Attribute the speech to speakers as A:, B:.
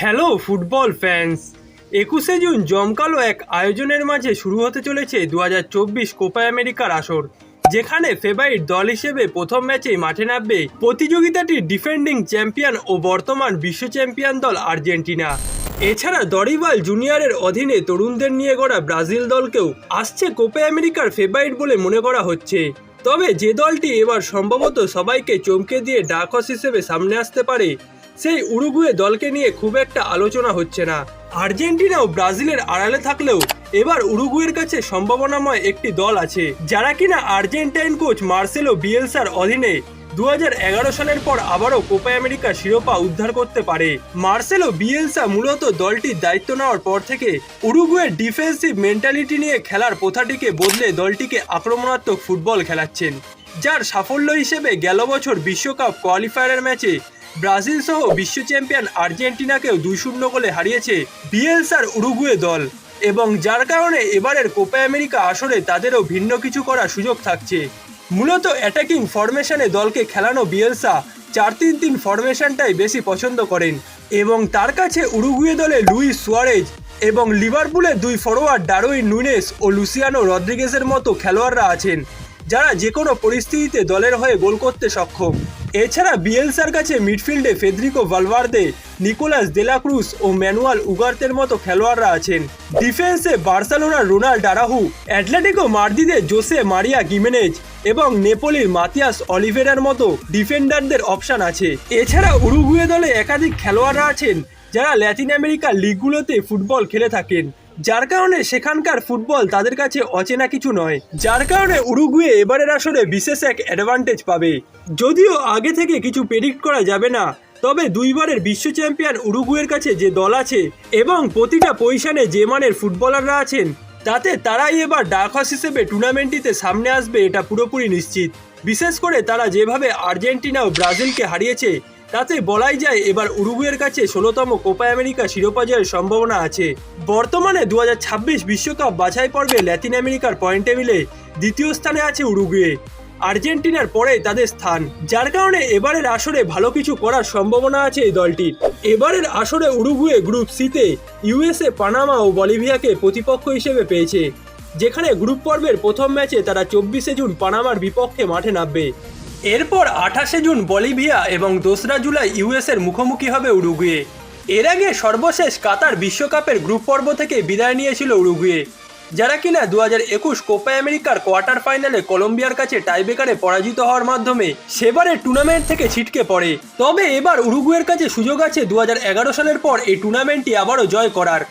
A: Hello football fans. একুশে June জমকালো এক আয়োজনের মাঝে শুরু হতে চলেছে দু হাজার চব্বিশ কোপা আমেরিকার আসর, যেখানে ফেভারিট দল হিসেবে প্রথম ম্যাচেই মাঠে নামবে প্রতিযোগিতাটির ডিফেন্ডিং চ্যাম্পিয়ন ও বর্তমান বিশ্ব চ্যাম্পিয়ন দল আর্জেন্টিনা। এছাড়া দরিবাল জুনিয়রের অধীনে তরুণদের নিয়ে গড়া ব্রাজিল দলকেও আসছে কোপা আমেরিকার ফেভারিট বলে মনে করা হচ্ছে। তবে যে দলটি এবার সম্ভবত সবাইকে চমকে দিয়ে ডাকস হিসেবে সামনে আসতে পারে সেই উরুগুয়ে দলকে নিয়ে খুব একটা আলোচনা হচ্ছে না। আর্জেন্টিনা ও ব্রাজিলের আড়ালে থাকলেও এবার উরুগুয়ের কাছে সম্ভাবনাময় একটি দল আছে, যারা কিনা আর্জেন্টাইন কোচ মার্সেলো বিয়েলসার অধীনে দু হাজার এগারো সালের পর আবারও কোপা আমেরিকা শিরোপা উদ্ধার করতে পারে। মার্সেলো বিয়েলসা মূলত দলটির দায়িত্ব নেওয়ার পর থেকে উরুগুয়ের ডিফেন্সিভ মেন্টালিটি নিয়ে খেলার প্রথাটিকে বদলে দলটিকে আক্রমণাত্মক ফুটবল খেলাচ্ছেন, যার সাফল্য হিসেবে গেল বছর বিশ্বকাপ কোয়ালিফায়ারের ম্যাচে ব্রাজিল সহ বিশ্ব চ্যাম্পিয়ন আর্জেন্টিনাকেও দুই শূন্য গোলে হারিয়েছে বিএলসার উরুগুয়ে দল। এবং যার কারণে এবারের কোপা আমেরিকা আসরে তাদেরও ভিন্ন কিছু করার সুযোগ থাকছে। মূলত অ্যাটাকিং ফরমেশনে দলকে খেলানো বিয়েলসা চার তিন তিন ফরমেশনটাই বেশি পছন্দ করেন। এবং তার কাছে উরুগুয়ে দলে লুইস সুয়ারেজ এবং লিভারপুলের দুই ফরোয়ার্ড ডারুইন নুনেস ও লুসিয়ানো রদ্রিগেসের মতো খেলোয়াড়রা আছেন, যারা যে কোনো পরিস্থিতিতে দলের হয়ে গোল করতে সক্ষম। এছাড়া বিএলসার কাছে মিডফিল্ডে Federico Valverde, Nicolas De La Cruz ও ম্যানুয়াল উগার্তের মতো খেলোয়াড়রা আছেন। ডিফেন্সে বার্সেলোনার রোনাল্ড ডারাহু অ্যাটলেটিকো মার্দিদে জোসে মারিয়া গিমেনেজ এবং নেপোলির মাতিয়াস অলিভেরার মতো ডিফেন্ডারদের অপশন আছে। এছাড়া উরুগুয়ে দলে একাধিক খেলোয়াড়রা আছেন যারা ল্যাটিন আমেরিকার লিগগুলোতে ফুটবল খেলে থাকেন। যার কারণে সেখানকার ফুটবল তাদের কাছে অচেনা কিছু নয়। যার কারণে উরুগুয়ে এবারের আসরে বিশেষ এক অ্যাডভান্টেজ পাবে। যদিও আগে থেকে কিছু প্রেডিক্ট করা যাবে না, তবে দুইবারের বিশ্ব চ্যাম্পিয়ন উরুগুয়ের কাছে যে দল আছে এবং প্রতিটা পজিশনে যে মানের ফুটবলাররা আছেন, তাতে তারাই এবার ডাকস হিসেবে টুর্নামেন্টটিতে সামনে আসবে এটা পুরোপুরি নিশ্চিত। বিশেষ করে তারা যেভাবে আর্জেন্টিনা ও ব্রাজিলকে হারিয়েছে তাতে বলাই যায় এবার উরুগুয়ের কাছে ষোলোতম কোপা আমেরিকা শিরোপা জয়ের সম্ভাবনা আছে। বর্তমানে দু বিশ্বকাপ বাছাই পর্বে ল্যাতিন আমেরিকার পয়েন্ট টেবিলে দ্বিতীয় স্থানে আছে উরুগুয়ে। আর্জেন্টিনার পরে তাদের স্থান। যার কারণে এবারের আসরে ভালো কিছু করার সম্ভাবনা আছে এই দলটির। এবারের আসরে উরুগুয়ে গ্রুপ সিতে ইউএসএ, পানামা ও বলিভিয়াকে প্রতিপক্ষ হিসেবে পেয়েছে। যেখানে গ্রুপ পর্বের প্রথম ম্যাচে তারা চব্বিশে জুন পানামার বিপক্ষে মাঠে নামবে। এরপর আঠাশে জুন বলিভিয়া এবং দোসরা জুলাই ইউএসের মুখোমুখি হবে উরুগুয়ে। এর আগে সর্বশেষ কাতার বিশ্বকাপের গ্রুপ পর্ব থেকে বিদায় নিয়েছিল উরুগুয়ে। যারা কিনা দু হাজার একুশ কোপা আমেরিকার কোয়ার্টার ফাইনালে কলম্বিয়ার কাছে টাইবেকারে পরাজিত হওয়ার মাধ্যমে সেবারে টুর্নামেন্ট থেকে ছিটকে পড়ে। তবে এবার উরুগুয়ের কাছে সুযোগ আছে দু হাজার এগারো সালের পর এই টুর্নামেন্টটি আবারও জয় করার।